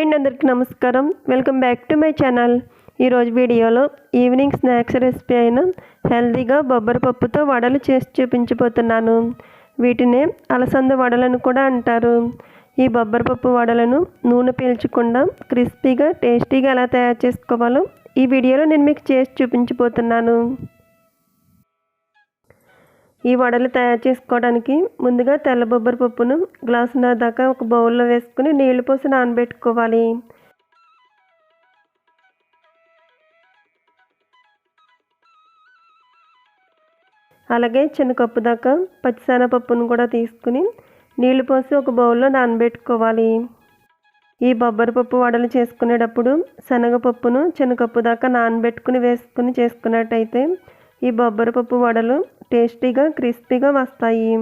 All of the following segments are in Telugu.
అండ్ అందరికీ నమస్కారం. Welcome back to my channel ఈరోజు వీడియోలో ఈవినింగ్ స్నాక్స్ రెసిపీ అయిన హెల్తీగా బొబ్బరి పప్పుతో వడలు చేసి చూపించబోతున్నాను. వీటినే అలసంద వడలను కూడా అంటారు. ఈ బొబ్బరి పప్పు వడలను నూనె పీల్చకుండా క్రిస్పీగా టేస్టీగా ఎలా తయారు చేసుకోవాలో ఈ వీడియోలో నేను మీకు చేసి చూపించబోతున్నాను. ఈ వడలు తయారు చేసుకోవడానికి ముందుగా తెల్ల బొబ్బరి పప్పును గ్లాసున్నర దాకా ఒక బౌల్లో వేసుకుని నీళ్ళు పోసి నానబెట్టుకోవాలి. అలాగే చిన్న కప్పు దాకా పచ్చిశనగపప్పును కూడా తీసుకుని నీళ్ళు పోసి ఒక బౌల్లో నానబెట్టుకోవాలి. ఈ బొబ్బరి పప్పు వడలు చేసుకునేటప్పుడు శనగపప్పును చిన్న కప్పు దాకా నానబెట్టుకుని వేసుకుని చేసుకున్నట్టయితే ఈ బొబ్బరి పప్పు వడలు టేస్టీగా క్రిస్పీగా వస్తాయి.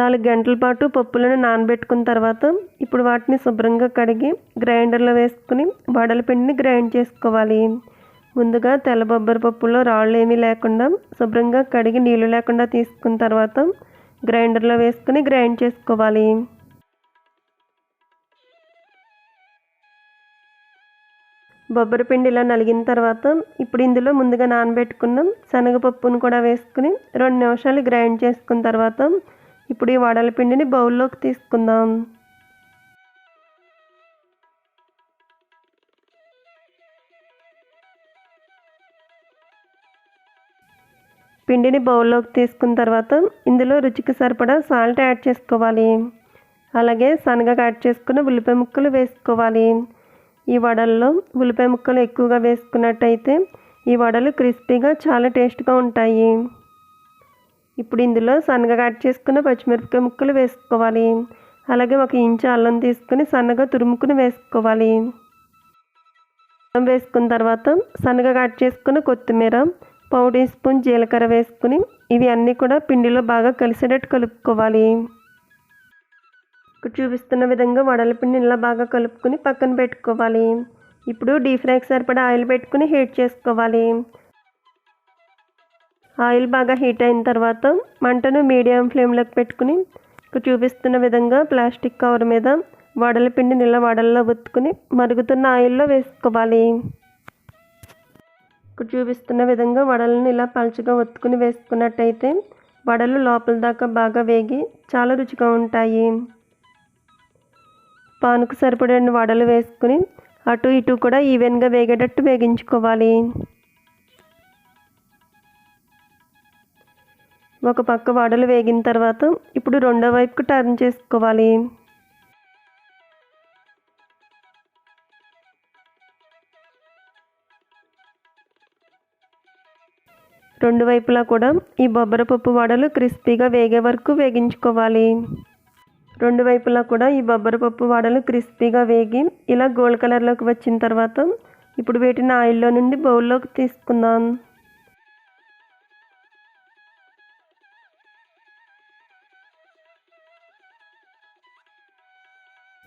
నాలుగు గంటల పాటు పప్పులను నానబెట్టుకున్న తర్వాత ఇప్పుడు వాటిని శుభ్రంగా కడిగి గ్రైండర్లో వేసుకుని వడల పిండిని గ్రైండ్ చేసుకోవాలి. ముందుగా తెల్ల బొబ్బరి పప్పులో రాళ్ళు ఏమీ లేకుండా శుభ్రంగా కడిగి నీళ్ళు లేకుండా తీసుకున్న తర్వాత గ్రైండర్లో వేసుకుని గ్రైండ్ చేసుకోవాలి. బొబ్బరి పిండిలో నలిగిన తర్వాత ఇప్పుడు ఇందులో ముందుగా నానబెట్టుకున్నాం శనగపప్పును కూడా వేసుకుని రెండు నిమిషాలు గ్రైండ్ చేసుకున్న తర్వాత ఇప్పుడు ఈ వడల పిండిని బౌల్లోకి తీసుకుందాం. పిండిని బౌల్లోకి తీసుకున్న తర్వాత ఇందులో రుచికి సరిపడా సాల్ట్ యాడ్ చేసుకోవాలి. అలాగే శనగ యాడ్ చేసుకున్న ఉల్లిపాయ ముక్కలు వేసుకోవాలి. ఈ వడల్లో ఉల్లిపాయ ముక్కలు ఎక్కువగా వేసుకున్నట్టయితే ఈ వడలు క్రిస్పీగా చాలా టేస్ట్గా ఉంటాయి. ఇప్పుడు ఇందులో సన్నగా కట్ చేసుకున్న పచ్చిమిరపకాయ ముక్కలు వేసుకోవాలి. అలాగే ఒక ఇంచు అల్లం తీసుకుని సన్నగా తురుముకుని వేసుకోవాలి. అల్లం వేసుకున్న తర్వాత సన్నగా కట్ చేసుకున్న కొత్తిమీర పావు టీ స్పూన్ జీలకర్ర వేసుకుని ఇవి అన్నీ కూడా పిండిలో బాగా కలిసేటట్టు కలుపుకోవాలి. ఇక్కడ చూపిస్తున్న విధంగా వడల పిండి ఇలా బాగా కలుపుకొని పక్కన పెట్టుకోవాలి. ఇప్పుడు డీప్ ఫ్రైకి సరిపడా ఆయిల్ పెట్టుకుని హీట్ చేసుకోవాలి. ఆయిల్ బాగా హీట్ అయిన తర్వాత మంటను మీడియం ఫ్లేమ్లోకి పెట్టుకుని ఇక్కడ చూపిస్తున్న విధంగా ప్లాస్టిక్ కవర్ మీద వడల పిండిని ఇలా వడల్లో ఒత్తుకుని మరుగుతున్న ఆయిల్లో వేసుకోవాలి. ఇక్కడ చూపిస్తున్న విధంగా వడలను ఇలా పలుచగా ఒత్తుకుని వేసుకున్నట్టయితే వడలు లోపల దాకా బాగా వేగి చాలా రుచిగా ఉంటాయి. పానుకు సరిపడిన వడలు వేసుకుని అటు ఇటు కూడా ఈవెన్గా వేగేటట్టు వేగించుకోవాలి. ఒక పక్క వడలు వేగిన తర్వాత ఇప్పుడు రెండో వైపుకు టర్న్ చేసుకోవాలి. రెండు వైపులా కూడా ఈ బొబ్బర పప్పు వడలు క్రిస్పీగా వేగే వరకు వేగించుకోవాలి. రెండు వైపులా కూడా ఈ బొబ్బరి పప్పు వడలు క్రిస్పీగా వేగి ఇలా గోల్డ్ కలర్లోకి వచ్చిన తర్వాత ఇప్పుడు వీటిని ఆయిల్లో నుండి బౌల్లోకి తీసుకుందాం.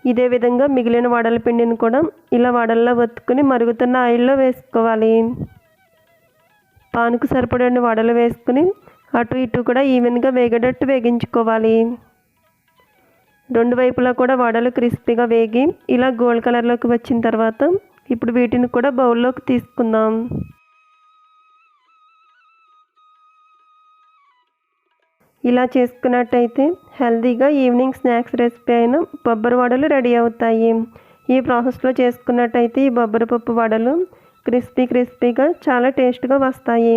ఇదే విధంగా మిగిలిన వడల పిండిని కూడా ఇలా వడల్లో ఒత్తుకుని మరుగుతున్న ఆయిల్లో వేసుకోవాలి. పానుకు సరిపడిన వడలు వేసుకుని అటు ఇటు కూడా ఈవెన్గా వేగేటట్టు వేగించుకోవాలి. రెండు వైపులా కూడా వడలు క్రిస్పీగా వేగి ఇలా గోల్డ్ కలర్లోకి వచ్చిన తర్వాత ఇప్పుడు వీటిని కూడా బౌల్లోకి తీసుకుందాం. ఇలా చేసుకున్నట్టయితే హెల్తీగా ఈవినింగ్ స్నాక్స్ రెసిపీ అయిన బొబ్బరి వడలు రెడీ అవుతాయి. ఈ ప్రాసెస్లో చేసుకున్నట్టయితే ఈ బొబ్బరి పప్పు వడలు క్రిస్పీ క్రిస్పీగా చాలా టేస్ట్గా వస్తాయి.